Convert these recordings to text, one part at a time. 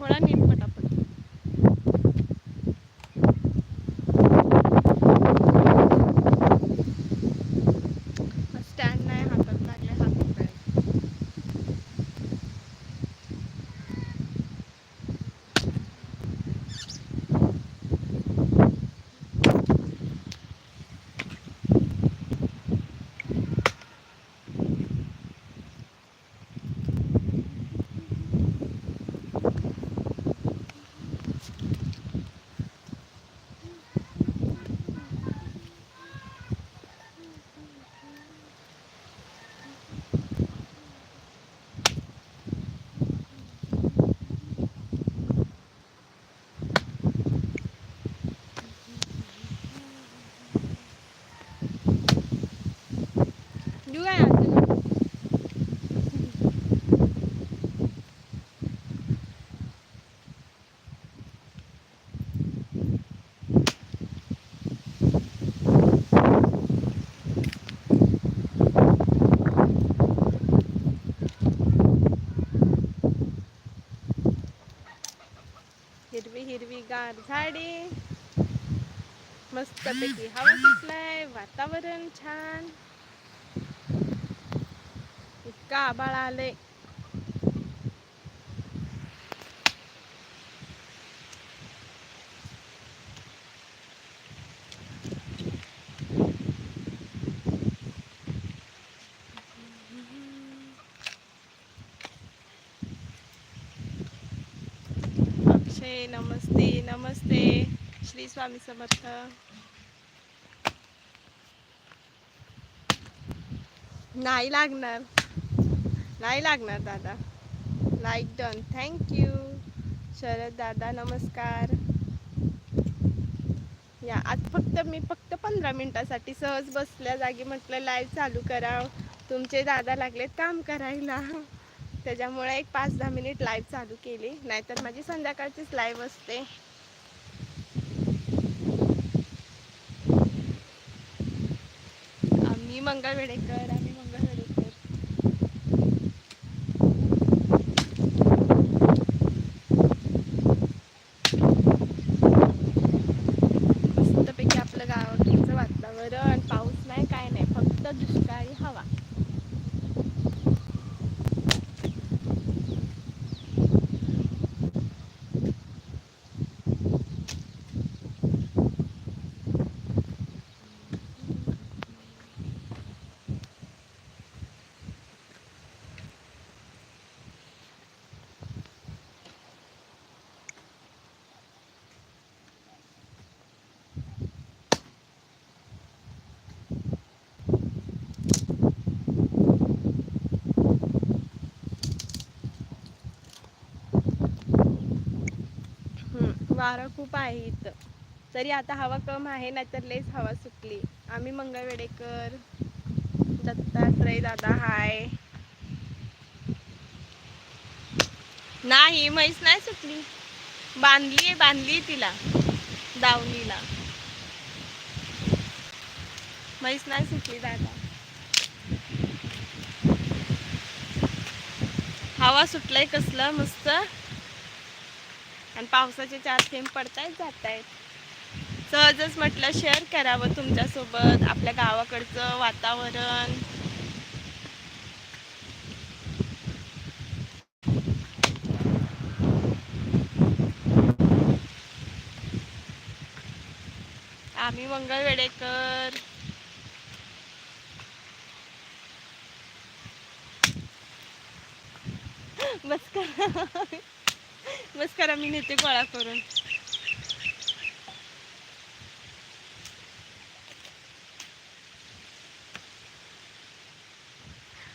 थोड़ा हिरवी हिरवीगार झाडे. मस्तपैकी हवा सुटलाय वातावरण छान. इतका आबाळ आलंय. अक्षय नमस्ते नमस्ते. श्री स्वामी समर्थ. नाही लागणार. नाही लागणार दादा. लाईक डन थँक्यू शरद दादा नमस्कार. या आज फक्त मी फक्त पंधरा मिनटासाठी सहज बसल्या जागी म्हटलं लाईव्ह चालू करा तुमचे दादा लागलेत काम करायला. त्याच्यामुळे एक पाच दहा मिनिट लाईव्ह चालू केली. नाहीतर माझी संध्याकाळचीच लाईव्ह असते. आम्ही मंगळ वेडेकर आम्ही मंगळ वेडेकर मस्तपैकी आपलं गावाचं वातावरण. पाऊस नाही काय नाही. फक्त दुष्काळी हवा. वारं खूप आहे इथं. तरी आता हवा कम आहे नाहीतर लयच हवा सुटली. आम्ही मंगळवेडेकर दत्तात्रय दादा हाय. नाही म्हैस नाही सुटली. बांधली आहे बांधली तिला दावणीला. म्हैस नाही सुटली दादा. हवा सुटलाय कसलं मस्त. आणि पावसाचे चार थेंब पडतायत जात आहेत सहजच म्हटलं शेअर करावं तुमच्यासोबत आपल्या गावाकडचं वातावरण. आम्ही मंगळवेडेकर वेडेकर बस करा बस करा मी नेते गोळा करून.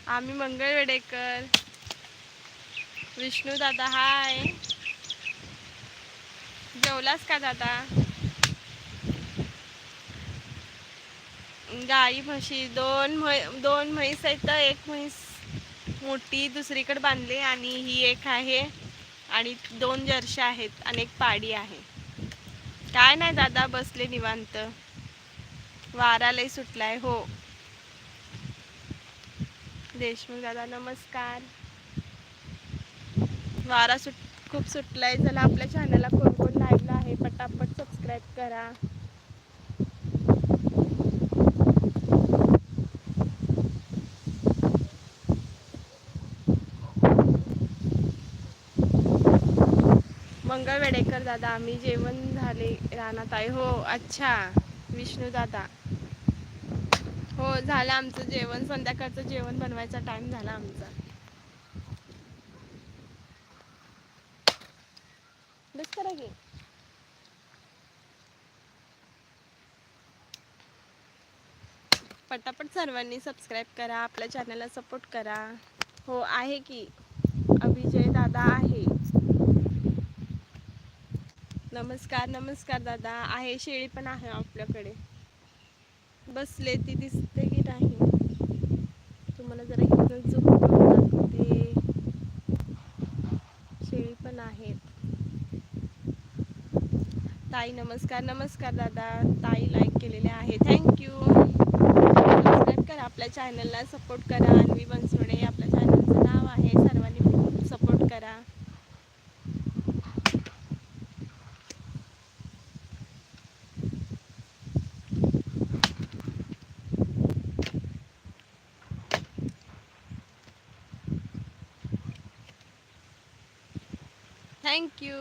आम्ही मंगळ वेडेकर विष्णू दादा हाय. जेवलास का दादा? गाई म्हशी दोन म्ह दोन म्हैस आहेत तर एक म्हैस मोठी दुसरीकडे बांधली आणि ही एक आहे. आणि दोन जर्शी आहेत आणि एक पाडी आहे. काय नाही दादा बसले निवांत. वारा लय सुटलाय हो. देशमुख दादा नमस्कार. वारा सुट खूप सुटलाय. चला आपल्या चॅनलला कोण कोण लाईव्हला आहे पटापट सबस्क्राईब करा. मंगळ वेडेकर दादा आम्ही जेवण झाले रानात आहे हो अच्छा विष्णू दादा. हो झालं आमचं जेवण. संध्याकाळचं जेवण बनवायचा टाइम झाला आमचा. बस करा की पटापट सर्वांनी सबस्क्राईब करा आपल्या चॅनलला सपोर्ट करा. हो आहे की? अभिजय दादा आहे. नमस्कार नमस्कार दादा. आहे शेळी पण आहे आपल्याकडे. बसले ती दिसते की नाही? तुम्हाला जरा इथं चुकून दाखवते शेळी पण आहेत. ताई नमस्कार नमस्कार दादा. ताई लाईक केलेले आहे. थँक्यू सबस्क्राईब करा आपल्या चॅनलला सपोर्ट करा. अन्वी बनसोडे आपल्या चॅनलचं नाव आहे सर्वांनी सपोर्ट करा थँक्यू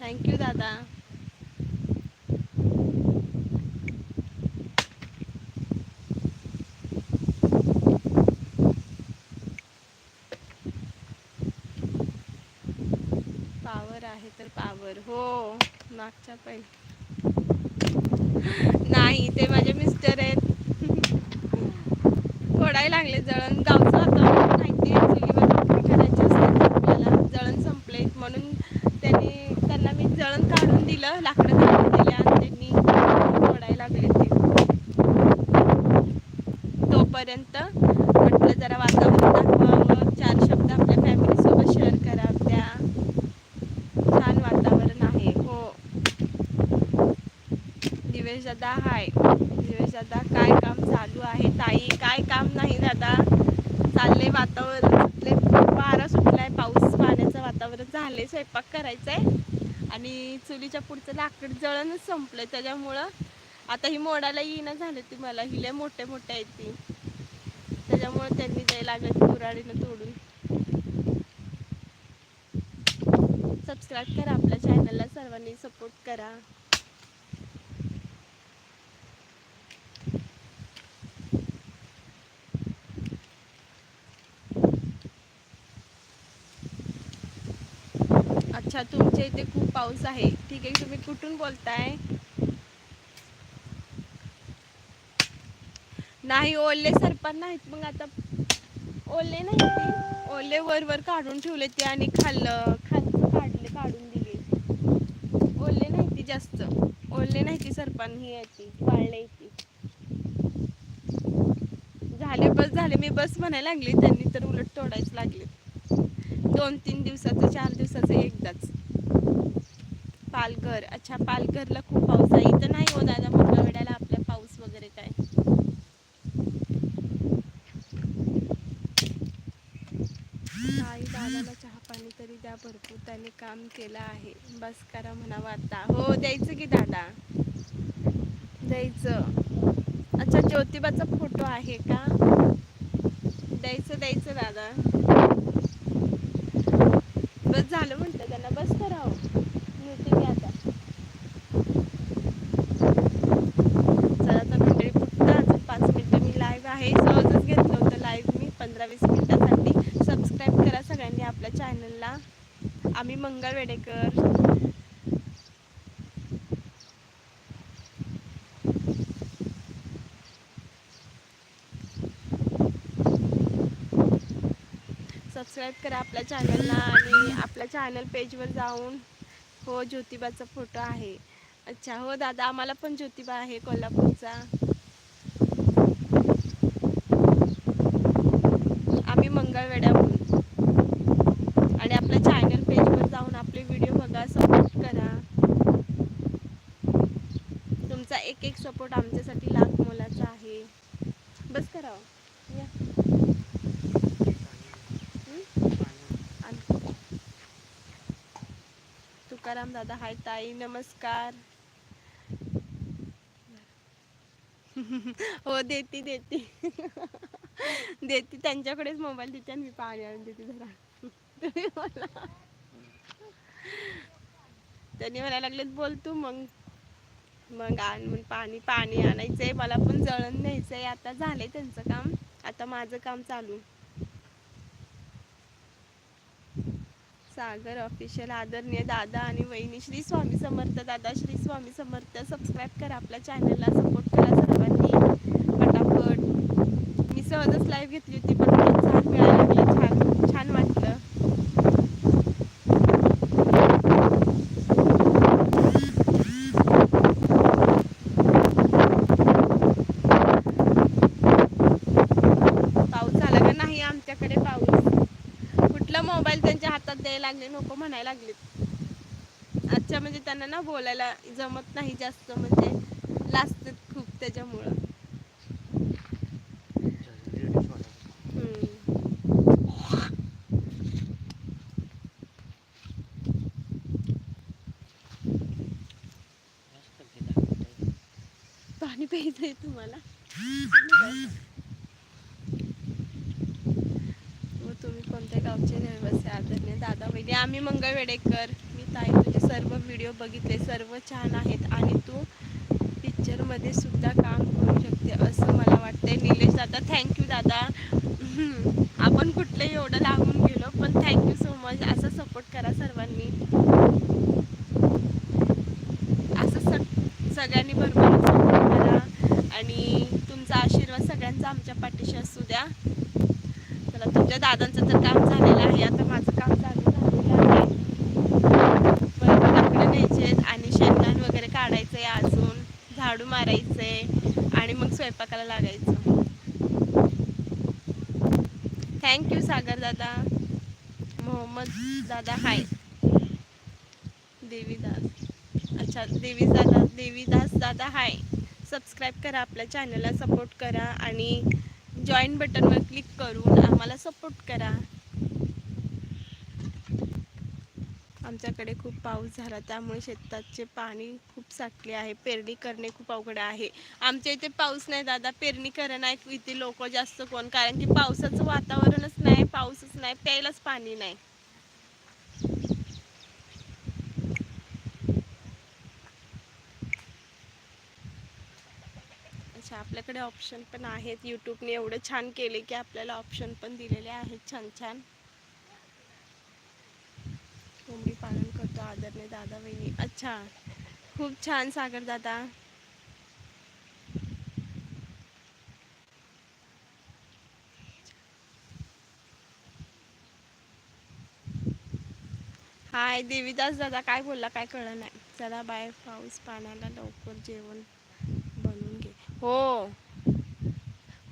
थँक्यू दादा पावर आहे तर पावर हो मागच्या पहिले नाही ते माझे मिस्टर आहेत. फोडायला लागले जळण. गावचा वातावरण माहिती आहे चुलीवर भाकरी करायची असते आपल्याला जळण संपले म्हणून त्यांनी त्यांना मी जळण काढून लाकडं काढून दिले आणि त्यांनी. फोडायला लागले ते तोपर्यंत म्हटलं जरा वातावरण दाखवावं. चार शब्द आपल्या फॅमिली सोबत शेअर करा त्या. छान वातावरण आहे. हो. दिवेश दादा हाय. दिवेश दादा काय काम चालू आहे? ताई काय काम नाही दादा? चालले वातावरण. सुटले वारा सुटलाय. पाऊस पाण्याचं वातावरण. झाले स्वयंपाक करायचंय. आणि चुलीच्या पुढचं लाकड जळणच संपलं त्याच्यामुळं आता ही मोडाला येईना झालं ती मला. हिल्या मोठे मोठे आहेत ती. त्याच्यामुळं त्यांनी द्यायला लागत कुराडीनं तोडून. सबस्क्राईब करा आपल्या चॅनलला सर्वांनी सपोर्ट करा. अच्छा तुमच्या इथे खूप पाऊस आहे. ठीक आहे तुम्ही कुठून बोलताय? नाही ओले सरपण नाहीत मग आता. ओले नाही ते. ओले वर वर काढून ठेवले ते आणि खाल्लं खालचं काढले काढून दिले. ओले नाही ती जास्त. ओले नाही ती सरपण ही याची ती वाळले ती. झाले बस झाले. मी बस म्हणायला लागली त्यांनी तर उलट तोडायच लागले. दोन तीन दिवसाचं चार दिवसाचं एकदाच. पालघर. अच्छा पालघरला खूप पाऊस आहे. इथं नाही हो दादा मोठ्या वेळेला आपला पाऊस वगैरे काय. आई दादाला चहा पाणी तरी द्या भरपूर. त्याने काम केलं आहे. बस करा म्हणावं आता. हो द्यायचं की दादा? द्यायचं. अच्छा ज्योतिबाचा फोटो आहे का? द्यायचं द्यायचं दादा. बस झालं म्हटलं त्यांना बस करावं. मिळते मी आता? चला तर मंडळी फक्त. अजून पाच मिनटं मी लाईव्ह आहे. सहजच घेतलं होतं लाईव्ह मी. पंधरा वीस मिनिटासाठी. सबस्क्राईब करा सगळ्यांनी आपल्या चॅनलला आम्ही मंगळ वेडेकर. सबस्क्राईब करा आपल्या चॅनलला आणि आपल्या चॅनल पेजवर जाऊन हो ज्योतिबाचा फोटो आहे. अच्छा हो दादा आम्हाला पण ज्योतिबा आहे कोल्हापूरचा आम्ही मंगळवेड्याहून आणि आपल्या चॅनल पेजवर जाऊन आपले व्हिडिओ बघा सपोर्ट करा तुमचा एक एक सपोर्ट आमच्यासाठी लाख मोलाचा आहे बस करावं या हं? आणि तुकाराम दादा हाय ताई नमस्कार. हो देते देते. देते त्यांच्याकडेच मोबाईल देते आणि मी पाणी आणून देते जरा. मला. त्यांनी मला लागलेत बोल तू मग. मग आण मग पाणी पाणी आणायचंय मला पण जळण न्यायचंय. आता झालंय त्यांचं काम. आता माझं काम चालू. सागर ऑफिशियल आदरणीय दादा आणि वहिनी श्री स्वामी समर्थ. दादा श्री स्वामी समर्थ सबस्क्राईब करा आपल्या चॅनलला सपोर्ट करा सर्वांनी. पटापट. मी सहजच लाईव्ह घेतली होती पण छान मिळाली लागले छान छान वाटलं. पाऊस झाला का नाही आमच्याकडे? पाऊस कुठला मोबाईल त्यांच्या हातात द्यायला लागले नको म्हणायला लागलेत अच्छा म्हणजे त्यांना ना बोलायला जमत नाही जास्त म्हणजे लाजतात खूप त्याच्यामुळं. पाणी पाणी प्यायचंय तुम्हाला हो तुम्ही पण आमच्या गावचे रहिवासी आदरणीय दादा वैद्य आम्ही मंगळवेडेकर. मी ताई तुझे सर्व व्हिडिओ बघितले. सर्व छान आहेत. आणि तू पिक्चरमध्ये सुद्धा काम करू शकते असं मला वाटतंय. निलेश दादा थँक्यू दादा. आपण कुठलंही एवढं लागून गेलो पण थँक्यू सो मच असं सपोर्ट करा सर्वांनी. असं सग सगळ्यांनी बरोबर सपोर्ट करा. आणि तुमचा आशीर्वाद सगळ्यांचा आमच्या पाठीशी असू द्या. चला तुमच्या दादांचं तर काम झालेलं आहे. आता माझं काम चालू झालेलं आहे बरोबर लाकडं न्यायचे आणि शेणघाण वगैरे काढायचंय अजून झाडू मारायचंय आणि मग स्वयंपाकाला लागायचं. थँक्यू सागर दादा. मोहम्मद दादा हाय देवीदास अच्छा देवीस दादा देवीदास दादा हाय सबस्क्राईब करा आपल्या चॅनलला सपोर्ट करा आणि जॉईन बटनवर क्लिक करून आम्हाला सपोर्ट करा. आमच्याकडे खूप पाऊस झाला त्यामुळे शेताचे पाणी खूप साठले आहे. पेरणी करणे खूप अवघड आहे. आमच्या इथे पाऊस नाही दादा पेरणी करणं नाही इथे लोक जास्त कोण कारण की पावसाचं वातावरणच नाही पाऊसच नाही प्यायलाच पाणी नाही. अच्छा आपल्याकडे ऑप्शन पण आहेत. यूट्यूबने एवढं छान केले की आपल्याला ऑप्शन पण दिलेले आहेत छान छान. दादा बहिणी अच्छा. खूप छान सागर दादा. हाय देवीदास दादा काय बोलला? काय कळलं नाही. चला बाय पाऊस पाण्याला लवकर जेवण बनवून घे. हो.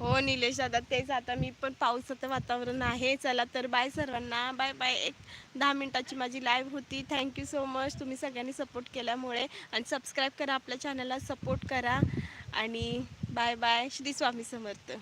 हो निलेश दादा तेच आता मी पण पावसाचं वातावरण आहे. चला तर बाय सर्वांना. Bye bye. एक दहा मिनटाची माझी लाईव्ह होती. थँक्यू सो मच तुम्ही सगळ्यांनी सपोर्ट केल्यामुळे. आणि सबस्क्राईब करा आपल्या चॅनलला सपोर्ट करा. आणि बाय बाय श्री स्वामी समर्थ.